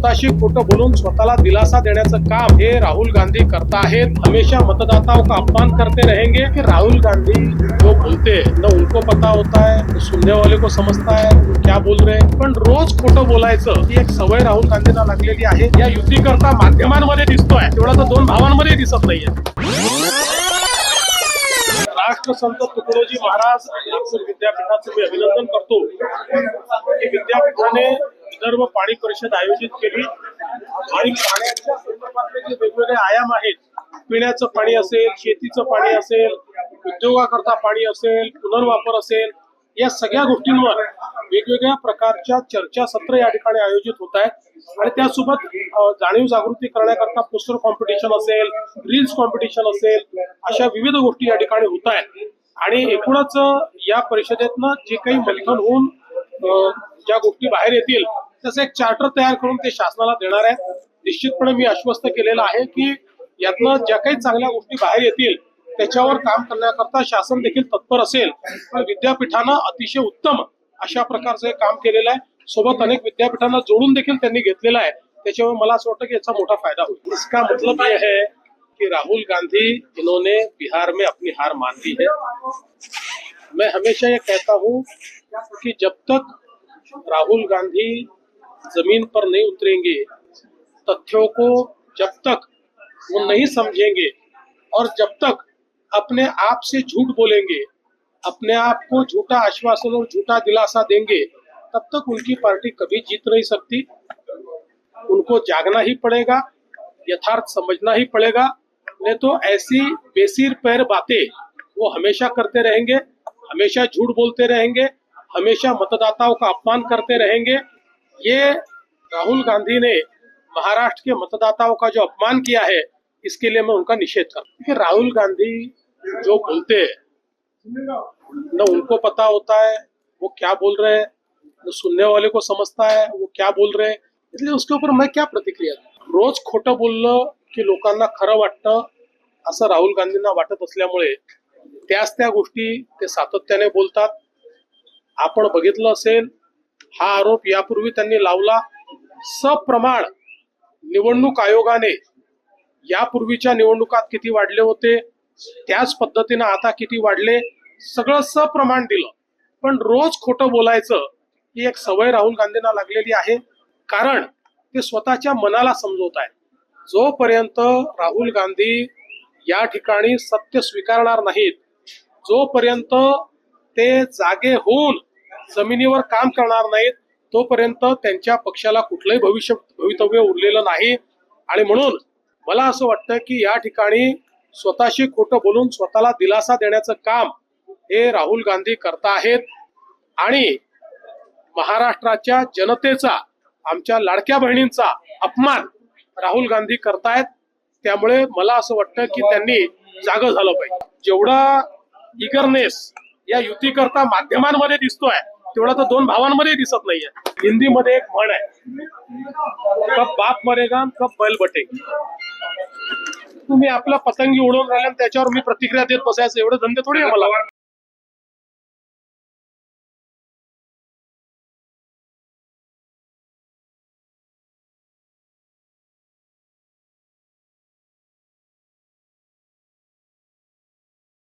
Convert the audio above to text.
स्वतःशी खोटं बोलून स्वतःला दिलासा देण्याचं काम हे राहुल गांधी करता आहेत. हमेशा मतदाताओं का अपमान करते रहेंगे? कि राहुल गांधी जो बोलते हैं, न उनको पता होता है सुनने वाले को समजता है क्या बोल रहे हैं? पण रोज खोटं बोलायचं ही एक सवय राहुल गांधींना लागलेली आहे. या युती करता माध्यमांमध्ये दिसतोय. तेवढा तर दोन भावांमध्ये दिसत नाहीये. राष्ट्रसंत तुकडोजी महाराज विद्यापीठाचं मी अभिनंदन करतो. की विद्यापीठाने विदर्भ पाणी परिषद आयोजित केली. आणि पाण्याच्या संदर्भातले जे वेगवेगळे आयाम आहेत पिण्याचं पाणी असेल शेतीचं पाणी असेल उद्योगाकरता पाणी असेल पुनर्वापर असेल या सगळ्या गोष्टींवर वेगवेगळ्या प्रकारच्या चर्चासत्र या ठिकाणी आयोजित होत आहेत. आणि त्यासोबत जाणीव जागृती करण्याकरता पोस्टर कॉम्पिटिशन असेल रील्स कॉम्पिटिशन असेल अशा विविध गोष्टी या ठिकाणी होत आहेत. आणि एकूणच या परिषदेतनं जे काही मंथन होऊन ज्या गोष्टी बाहेर येतील त्याचं एक चार्टर तयार करून ते शासनाला देणार आहे निश्चितपणे मी आश्वस्त केलेलं आहे की यातनं ज्या काही चांगल्या गोष्टी बाहेर येतील त्याच्यावर काम करण्याकरता शासन देखील तत्पर असेल. पण विद्यापीठानं अतिशय उत्तम अशा प्रकारचं हे काम केलेलं आहे. सोबत अनेक विद्यापीठांना जोडून देखील त्यांनी घेतलेलं आहे. त्याच्यामुळे मला असं वाटतं की याचा मोठा फायदा होईल. इसका मतलब ये है कि राहुल गांधी इन्होंने बिहार में अपनी हार मान ली है। मैं हमेशा ये कहता हूँ कि जब तक राहुल गांधी ज़मीन पर नहीं उतरेंगे, तथ्यों को जब तक वो नहीं समझेंगे और जब तक अपने आप से झूठ बोलेंगे, अपने आप को झूठा आश्वासन और झूठा दिलासा देंगे, तब तक उनकी पार्टी कभी जीत नहीं सकती। उनको जागना ही पड़ेगा, यथार्थ समझना ही पड़ेगा, नहीं तो ऐसी बेसिर पैर बातें वो हमेशा करते रहेंगे, हमेशा झूठ बोलते रहेंगे, हमेशा मतदाताओं का अपमान करते रहेंगे ये राहुल गांधी ने महाराष्ट्र के मतदाताओं का जो अपमान किया है, इसके लिए मैं उनका निषेध करता हूँ। राहुल गांधी जो बोलते हैं, न उनको पता होता है वो क्या बोल रहे हैं, न सुनने वाले को समझता है वो क्या बोल रहे हैं। इसलिए उसके ऊपर मैं क्या प्रतिक्रिया रोज खोटं बोललं की लोकांना खरं असं राहुल गांधींना वाटत त्या गोष्टी ते सातत्याने बोलतात. आपण बघितलं असेल हा आरोप यापूर्वी त्यांनी लावला. सप्रमाण निवडणूक आयोगाने यापूर्वीच्या निवडणुकात किती वाढले होते त्याच पद्धतीनं आता किती वाढले सगळं सप्रमाण दिलं. पण रोज खोटं बोलायचं ही एक सवय राहुल गांधींना लागलेली आहे. कारण ते स्वतःच्या मनाला समजवत आहेत. जोपर्यंत राहुल गांधी या ठिकाणी सत्य स्वीकारणार नाहीत जोपर्यंत ते जागे होऊन जमिनीवर काम करणार नाहीत तोपर्यंत त्यांच्या पक्षाला कुठलंही भविष्य भवितव्य उरलेलं नाही. आणि म्हणून मला असं वाटतं की या ठिकाणी स्वतःशी खोटं बोलून स्वतःला दिलासा देण्याचं काम हे राहुल गांधी करता आहेत. आणि महाराष्ट्राच्या जनतेचा आमच्या लाडक्या बहिणींचा अपमान राहुल गांधी करतायत त्यामुळे मला असं वाटतं की त्यांनी जाग झालं पाहिजे. जेवढा इगरनेस या युतीकरता माध्यमांमध्ये दिसतोय तेवढा तर दोन भावांमध्ये दिसत नाहीये. हिंदीमध्ये एक म्हण आहे. कब बाप मरेगा कब बैल बटे. तुम्ही आपला पतंगी उडवून राहिल्या आणि त्याच्यावर मी प्रतिक्रिया देत बसायचं. एवढे धंदे थोडी आहे मला.